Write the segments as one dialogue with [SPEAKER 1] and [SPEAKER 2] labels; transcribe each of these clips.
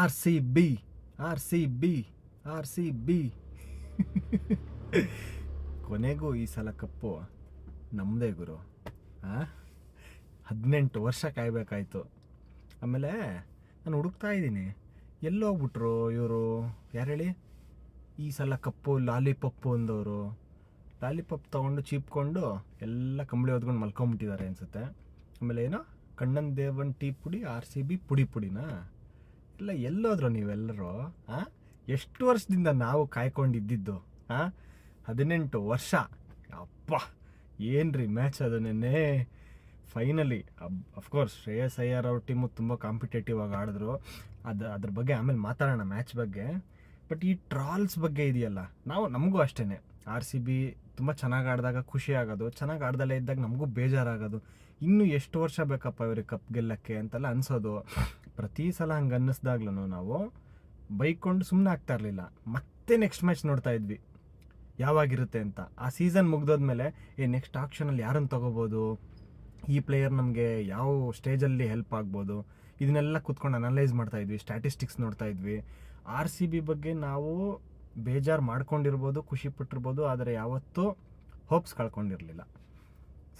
[SPEAKER 1] R C B R C B R C B ಕೊನೆಗೂ ಈ ಸಲ ಕಪ್ಪು. ನಮ್ಮದೇ ಗುರು. ಹದಿನೆಂಟು ವರ್ಷ ಕಾಯಬೇಕಾಯ್ತು. ಆಮೇಲೆ ನಾನು ಹುಡುಕ್ತಾ ಇದ್ದೀನಿ. ಎಲ್ಲೋಗ್ಬಿಟ್ರು ಇವರು? ಯಾರು ಹೇಳಿ? ಈ ಸಲ ಕಪ್ಪು, ಲಾಲಿಪಪ್ಪು ಅಂದವರು. ಲಾಲಿಪಪ್ ತೊಗೊಂಡು ಚೀಪ್ಕೊಂಡು ಎಲ್ಲ ಕಂಬಳಿ ಹೊದ್ಕೊಂಡು ಮಲ್ಕೊಂಬಿಟ್ಟಿದ್ದಾರೆ ಅನಿಸುತ್ತೆ. ಆಮೇಲೆ ಏನೋ? ಕಣ್ಣನ್ ದೇವನ್ ಟೀ ಪುಡಿ ಆರ್ ಸಿ ಬಿ ಪುಡಿ ಪುಡಿನಾ? ಇಲ್ಲ, ಎಲ್ಲೋದ್ರು ನೀವೆಲ್ಲರೂ, ಆ? ಎಷ್ಟು ವರ್ಷದಿಂದ ನಾವು ಕಾಯ್ಕೊಂಡಿದ್ದಿದ್ದು ಹಾಂ ಹದಿನೆಂಟು ವರ್ಷ. ಅಪ್ಪ, ಏನ್ರಿ ಮ್ಯಾಚ್ ಅದು ನೆನ್ನೆ? ಫೈನಲಿ ಅಫ್ಕೋರ್ಸ್ ಶ್ರೇಯಸ್ ಅಯ್ಯರ್ ಅವ್ರ ಟೀಮು ತುಂಬ ಕಾಂಪಿಟೇಟಿವ್ ಆಗಿ ಆಡಿದ್ರು. ಅದು, ಅದ್ರ ಬಗ್ಗೆ ಆಮೇಲೆ ಮಾತಾಡೋಣ ಮ್ಯಾಚ್ ಬಗ್ಗೆ. ಬಟ್ ಈ ಟ್ರಾಲ್ಸ್ ಬಗ್ಗೆ ಇದೆಯಲ್ಲ? ನಾವು ನಮಗೂ ಅಷ್ಟೇ ಆರ್ ಸಿ ಬಿ ತುಂಬ ಚೆನ್ನಾಗಿ ಆಡಿದಾಗ ಖುಷಿ ಆಗೋದು, ಚೆನ್ನಾಗಿ ಆಡ್ದಲ್ಲೇ ಇದ್ದಾಗ ನಮಗೂ ಬೇಜಾರಾಗೋದು. ಇನ್ನೂ ಎಷ್ಟು ವರ್ಷ ಬೇಕಪ್ಪ ಇವ್ರಿಗೆ ಕಪ್ ಗೆಲ್ಲಕ್ಕೆ ಅಂತೆಲ್ಲ ಅನ್ಸೋದು. ಪ್ರತಿ ಸಲ ಹಂಗೆ ಅನ್ನಿಸ್ದಾಗ್ಲೂ ನಾವು ಬೈಕೊಂಡು ಸುಮ್ಮನೆ ಆಗ್ತಾ ಇರಲಿಲ್ಲ. ಮತ್ತೆ ನೆಕ್ಸ್ಟ್ ಮ್ಯಾಚ್ ನೋಡ್ತಾ ಇದ್ವಿ. ಯಾವಾಗಿರುತ್ತೆ ಅಂತ. ಆ ಸೀಸನ್ ಮುಗ್ದೋದ್ಮೇಲೆ, ಏ ನೆಕ್ಸ್ಟ್ ಆಕ್ಷನಲ್ಲಿ ಯಾರನ್ನು ತೊಗೋಬೋದು? ಈ ಪ್ಲೇಯರ್ ನಮಗೆ ಯಾವ ಸ್ಟೇಜಲ್ಲಿ ಹೆಲ್ಪ್ ಆಗ್ಬೋದು? ಇದನ್ನೆಲ್ಲ ಕುತ್ಕೊಂಡು ಅನಲೈಸ್ ಮಾಡ್ತಾ ಇದ್ವಿ ಸ್ಟ್ಯಾಟಿಸ್ಟಿಕ್ಸ್ ನೋಡ್ತಾ ಇದ್ವಿ. ಆರ್ ಸಿ ಬಿ ಬಗ್ಗೆ ನಾವು ಬೇಜಾರು ಮಾಡ್ಕೊಂಡಿರ್ಬೋದು, ಖುಷಿ ಪಟ್ಟಿರ್ಬೋದು, ಆದರೆ ಯಾವತ್ತೂ ಹೋಪ್ಸ್ ಕಳ್ಕೊಂಡಿರಲಿಲ್ಲ.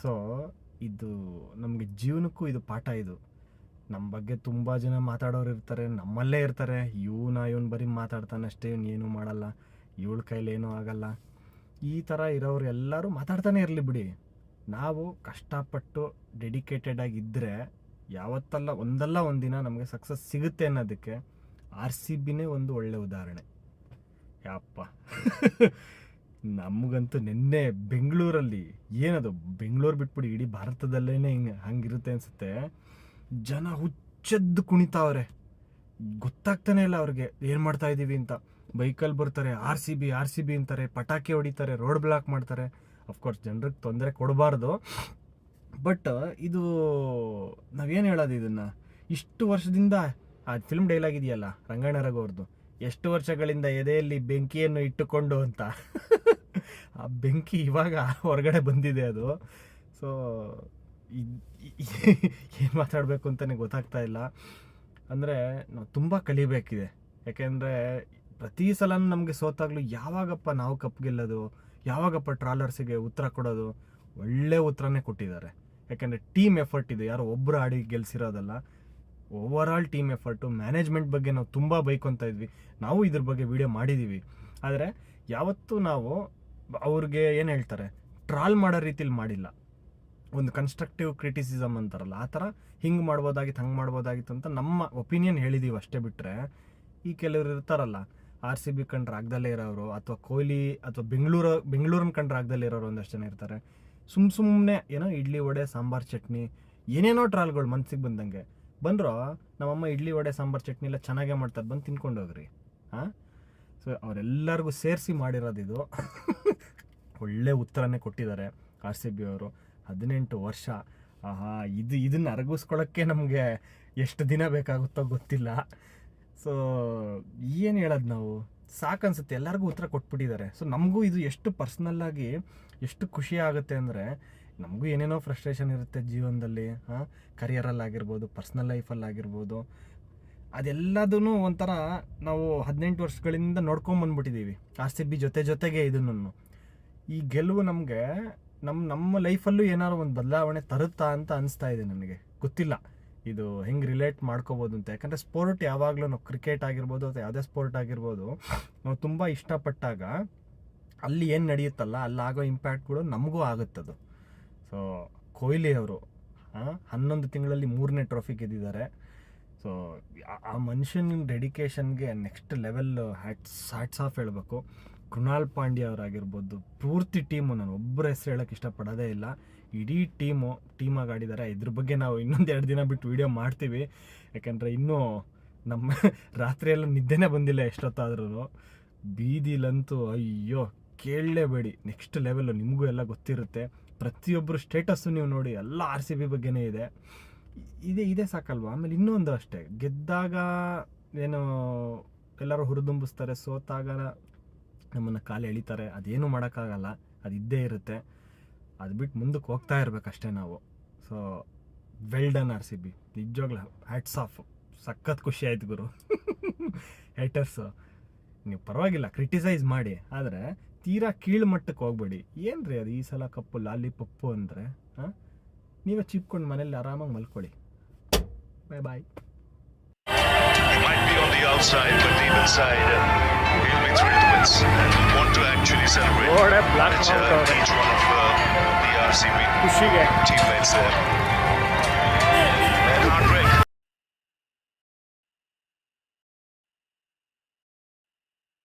[SPEAKER 1] ಸೊ ಇದು ನಮಗೆ ಜೀವನಕ್ಕೂ ಇದು ಪಾಠ ಇದು. ನಮ್ಮ ಬಗ್ಗೆ ತುಂಬ ಜನ ಮಾತಾಡೋರು ಇರ್ತಾರೆ, ನಮ್ಮಲ್ಲೇ ಇರ್ತಾರೆ. ಇವನ ಇವನು ಬರೀ ಮಾತಾಡ್ತಾನೆ ಅಷ್ಟೇ, ಇವ್ನು ಏನೂ ಮಾಡಲ್ಲ, ಇವಳ ಕೈಲಿ ಏನೂ ಆಗಲ್ಲ. ಈ ಥರ ಇರೋರು ಎಲ್ಲರೂ ಮಾತಾಡ್ತಾನೆ ಇರಲಿ ಬಿಡಿ. ನಾವು ಕಷ್ಟಪಟ್ಟು ಡೆಡಿಕೇಟೆಡ್ ಆಗಿದ್ದರೆ ಯಾವತ್ತಲ್ಲ ಒಂದಲ್ಲ ಒಂದಿನ ನಮಗೆ ಸಕ್ಸಸ್ ಸಿಗುತ್ತೆ ಅನ್ನೋದಕ್ಕೆ ಆರ್ ಸಿ ಬಿನೇ ಒಂದು ಒಳ್ಳೆ ಉದಾಹರಣೆ. ಯಪ್ಪ. ನಮಗಂತೂ ನಿನ್ನೆ ಬೆಂಗಳೂರಲ್ಲಿ ಏನದು, ಬೆಂಗಳೂರು ಬಿಟ್ಬಿಡಿ, ಇಡೀ ಭಾರತದಲ್ಲೇ ಹಿಂಗೆ, ಹಂಗಿರುತ್ತೆ ಅನಿಸುತ್ತೆ. ಜನ ಹುಚ್ಚದ್ದು ಕುಣಿತಾವ್ರೆ ಗೊತ್ತಾಗ್ತಾನೆ ಇಲ್ಲ ಅವ್ರಿಗೆ, ಏನು ಮಾಡ್ತಾ ಇದ್ದೀವಿ ಅಂತ. ಬೈಕಲ್ಲಿ ಬರ್ತಾರೆ, R C B, R C B ಅಂತಾರೆ, ಪಟಾಕಿ ಹೊಡಿತಾರೆ, ರೋಡ್ ಬ್ಲಾಕ್ ಮಾಡ್ತಾರೆ. ಅಫ್ಕೋರ್ಸ್ ಜನರಿಗೆ ತೊಂದರೆ ಕೊಡಬಾರ್ದು. ಬಟ್ ಇದು ನಾವೇನು ಹೇಳೋದು ಇದನ್ನು? ಇಷ್ಟು ವರ್ಷದಿಂದ ಆ ಫಿಲ್ಮ್ ಡೈಲಾಗ್ ಇದೆಯಲ್ಲ ರಂಗಣ್ಣ ರಘುವ್ರದ್ದು ಎಷ್ಟು ವರ್ಷಗಳಿಂದ ಎದೆಯಲ್ಲಿ ಬೆಂಕಿಯನ್ನು ಇಟ್ಟುಕೊಂಡು ಅಂತ. ಆ ಬೆಂಕಿ ಇವಾಗ ಹೊರಗಡೆ ಬಂದಿದೆ ಅದು. ಸೊ ಏನು ಮಾತಾಡಬೇಕು ಅಂತಲೇ ಗೊತ್ತಾಗ್ತಾ ಇಲ್ಲ. ಅಂದರೆ, ನಾವು ತುಂಬ ಕಲಿಬೇಕಿದೆ. ಯಾಕೆಂದರೆ, ಪ್ರತಿ ಸಲ ನಮಗೆ ಸೋತಾಗಲೂ ಯಾವಾಗಪ್ಪ ನಾವು ಕಪ್ ಗೆಲ್ಲೋದು, ಯಾವಾಗಪ್ಪ ಟ್ರಾಲರ್ಸಿಗೆ ಉತ್ತರ ಕೊಡೋದು, ಒಳ್ಳೆ ಉತ್ತರನೇ ಕೊಟ್ಟಿದ್ದಾರೆ. ಯಾಕೆಂದರೆ ಟೀಮ್ ಎಫರ್ಟ್ ಇದೆ. ಯಾರೋ ಒಬ್ಬರು ಆಡಿ ಗೆಲ್ಸಿರೋದಲ್ಲ. Over all team effort management ಬಗ್ಗೆ ನಾವು ತುಂಬ ಬೈಕೊತಾ ಇದ್ವಿ. ನಾವು ಇದ್ರ ಬಗ್ಗೆ ವಿಡಿಯೋ ಮಾಡಿದ್ದೀವಿ ಆದರೆ ಯಾವತ್ತೂ ನಾವು ಅವ್ರಿಗೆ ಏನು ಹೇಳ್ತಾರೆ? ಟ್ರಾಲ್ ಮಾಡೋ ರೀತಿಲಿ ಮಾಡಿಲ್ಲ. ಒಂದು ಕನ್ಸ್ಟ್ರಕ್ಟಿವ್ ಕ್ರಿಟಿಸಿಸಮ್ ಅಂತಾರಲ್ಲ, ಆ ಥರ ಹಿಂಗೆ ಮಾಡ್ಬೋದಾಗಿತ್ತು, ಹಂಗೆ ಮಾಡ್ಬೋದಾಗಿತ್ತು ಅಂತ ನಮ್ಮ ಒಪಿನಿಯನ್ ಹೇಳಿದ್ದೀವಿ ಅಷ್ಟೇ ಬಿಟ್ಟರೆ ಈ ಕೆಲವರು ಇರ್ತಾರಲ್ಲ ಆರ್ ಸಿ ಬಿ ಕಂಡ್ರೆ ಆಗ್ದಲ್ಲೇ ಇರೋರು ಅಥವಾ ಕೊಹ್ಲಿ, ಅಥವಾ ಬೆಂಗಳೂರು ಬೆಂಗಳೂರನ್ನ ಕಂಡ್ರೆ ಆಗ್ದಲ್ಲೇ ಇರೋರು ಒಂದಷ್ಟು ಜನ ಇರ್ತಾರೆ. ಸುಮ್ಮ ಸುಮ್ಮನೆ ಏನೋ ಇಡ್ಲಿ ವಡೆ, ಸಾಂಬಾರು, ಚಟ್ನಿ, ಏನೇನೋ ಟ್ರಾಲ್ಗಳು ಮನಸ್ಸಿಗೆ ಬಂದಂಗೆ. ಬಂದ್ರು ನಮ್ಮಮ್ಮ ಇಡ್ಲಿ ವಡೆ, ಸಾಂಬಾರು ಚಟ್ನಿ ಎಲ್ಲ ಚೆನ್ನಾಗೇ ಮಾಡ್ತಾರೆ, ಬಂದು ತಿನ್ಕೊಂಡು ಹೋಗ್ರಿ ಹಾಂ? ಸೊ ಅವರೆಲ್ಲರಿಗೂ ಸೇರಿಸಿ ಮಾಡಿರೋದು ಇದು. ಒಳ್ಳೆ ಉತ್ತರನೇ ಕೊಟ್ಟಿದ್ದಾರೆ ಆರ್ ಸಿ ಬಿ ಅವರು. ಹದಿನೆಂಟು ವರ್ಷ. ಆಹಾ, ಇದು ಇದನ್ನು ಅರಗಿಸ್ಕೊಳ್ಳೋಕ್ಕೆ ನಮಗೆ ಎಷ್ಟು ದಿನ ಬೇಕಾಗುತ್ತೋ ಗೊತ್ತಿಲ್ಲ. ಸೊ ಏನು ಹೇಳೋದು ನಾವು? ಸಾಕನ್ಸುತ್ತೆ. ಎಲ್ಲರಿಗೂ ಉತ್ತರ ಕೊಟ್ಬಿಟ್ಟಿದ್ದಾರೆ. ಸೊ ನಮಗೂ ಇದು ಎಷ್ಟು ಪರ್ಸ್ನಲ್ಲಾಗಿ ಎಷ್ಟು ಖುಷಿ ಆಗುತ್ತೆ ಅಂದರೆ ನಮಗೂ ಏನೇನೋ ಫ್ರಸ್ಟ್ರೇಷನ್ ಇರುತ್ತೆ ಜೀವನದಲ್ಲಿ ಹಾಂ ಕರಿಯರಲ್ಲಿ ಆಗಿರ್ಬೋದು ಪರ್ಸ್ನಲ್ ಲೈಫಲ್ಲಿ ಆಗಿರ್ಬೋದು ಅದೆಲ್ಲದೂ ಒಂಥರ ನಾವು ಹದಿನೆಂಟು ವರ್ಷಗಳಿಂದ ನೋಡ್ಕೊಂಬಂದ್ಬಿಟ್ಟಿದ್ದೀವಿ ಆರ್ ಸಿ ಬಿ ಜೊತೆ ಜೊತೆಗೆ ಇದನ್ನು. ಈ ಗೆಲುವು ನಮಗೆ ನಮ್ಮ ನಮ್ಮ ಲೈಫಲ್ಲೂ ಏನಾದ್ರು ಒಂದು ಬದಲಾವಣೆ ತರುತ್ತಾ ಅಂತ ಅನಿಸ್ತಾ ಇದೆ ನನಗೆ. ಗೊತ್ತಿಲ್ಲ. ಇದು ಹೆಂಗೆ ರಿಲೇಟ್ ಮಾಡ್ಕೋಬೋದು ಅಂತ. ಯಾಕಂದರೆ ಸ್ಪೋರ್ಟ್ ಯಾವಾಗಲೂ ನಾವು ಕ್ರಿಕೆಟ್ ಆಗಿರ್ಬೋದು ಅಥವಾ ಯಾವುದೇ ಸ್ಪೋರ್ಟ್ ಆಗಿರ್ಬೋದು, ನಾವು ತುಂಬ ಇಷ್ಟಪಟ್ಟಾಗ ಅಲ್ಲಿ ಏನು ನಡೆಯುತ್ತಲ್ಲ, ಅಲ್ಲಾಗೋ ಇಂಪ್ಯಾಕ್ಟ್ಗಳು ನಮಗೂ ಆಗುತ್ತದು. ಸೊ ಕೊಹ್ಲಿ ಅವರು ಹನ್ನೊಂದು ತಿಂಗಳಲ್ಲಿ ಮೂರನೇ ಟ್ರೋಫಿ ಗೆದ್ದಿದ್ದಾರೆ. ಸೊ ಆ ಮನುಷ್ಯನ ಡೆಡಿಕೇಶನ್ಗೆ next level hats hats off ಹೇಳಬೇಕು. ಕೃಣಾಲ್ ಪಾಂಡ್ಯ ಅವರಾಗಿರ್ಬೋದು, ಪೂರ್ತಿ ಟೀಮು, ನಾನು ಒಬ್ಬರ ಹೆಸರು ಹೇಳೋಕ್ಕೆ ಇಷ್ಟಪಡೋದೇ ಇಲ್ಲ. ಇಡೀ ಟೀಮು, ಟೀಮಾಗಿ ಆಡಿದ್ದಾರೆ. ಇದ್ರ ಬಗ್ಗೆ ನಾವು ಇನ್ನೊಂದು ಎರಡು ದಿನ ಬಿಟ್ಟು ವೀಡಿಯೋ ಮಾಡ್ತೀವಿ. ಯಾಕಂದರೆ ಇನ್ನೂ ನಮ್ಮ ರಾತ್ರಿಯೆಲ್ಲ ನಿದ್ದೆನೇ ಬಂದಿಲ್ಲ ಎಷ್ಟೊತ್ತಾದ್ರೂ ಬೀದಿಲಂತೂ ಅಯ್ಯೋ, ಕೇಳಲೇಬೇಡಿ. ನೆಕ್ಸ್ಟ್ ಲೆವೆಲ್ಲು ನಿಮಗೂ ಎಲ್ಲ ಗೊತ್ತಿರುತ್ತೆ. ಪ್ರತಿಯೊಬ್ಬರು ಸ್ಟೇಟಸ್ಸು ನೀವು ನೋಡಿ ಎಲ್ಲ ಆರ್ ಸಿ ಬಿ ಬಗ್ಗೆನೇ ಇದೆ. ಇದೇ ಇದೇ ಸಾಕಲ್ವಾ? ಆಮೇಲೆ ಇನ್ನೊಂದು ಅಷ್ಟೇ, ಗೆದ್ದಾಗ ಏನು ಎಲ್ಲರೂ ಹುರಿದುಂಬಿಸ್ತಾರೆ, ಸೋತಾಗ ನಮ್ಮನ್ನು ಕಾಲು ಎಳಿತಾರೆ, ಅದೇನು ಮಾಡೋಕ್ಕಾಗಲ್ಲ, ಅದು ಇದ್ದೇ ಇರುತ್ತೆ. ಅದು ಬಿಟ್ಟು ಮುಂದಕ್ಕೆ ಹೋಗ್ತಾ ಇರಬೇಕಷ್ಟೇ ನಾವು. So well done R C B ನಿಜವಾಗ್ಲೂ ಹ್ಯಾಟ್ಸ್ ಆಫ್ ಸಖತ್ ಖುಷಿ ಆಯ್ತು ಗುರು. ಹೇಟರ್ಸು ನೀವು ಪರವಾಗಿಲ್ಲ ಕ್ರಿಟಿಸೈಸ್ ಮಾಡಿ. ಆದರೆ ತೀರಾ ಕೀಳ್ಮಟ್ಟಕ್ಕೆ ಹೋಗ್ಬೇಡಿ. ಏನು ರೀ ಅದು ಈ ಸಲ ಕಪ್ಪು ಲಾಲಿ ಪಪ್ಪು ಅಂದರೆ ಹಾಂ? ನೀವೇ ಚಿಪ್ಕೊಂಡು ಮನೇಲಿ ಆರಾಮಾಗಿ ಮಲ್ಕೊಳ್ಳಿ. ಬಾಯ್ ಬಾಯ್ ಖುಷಿಗೆ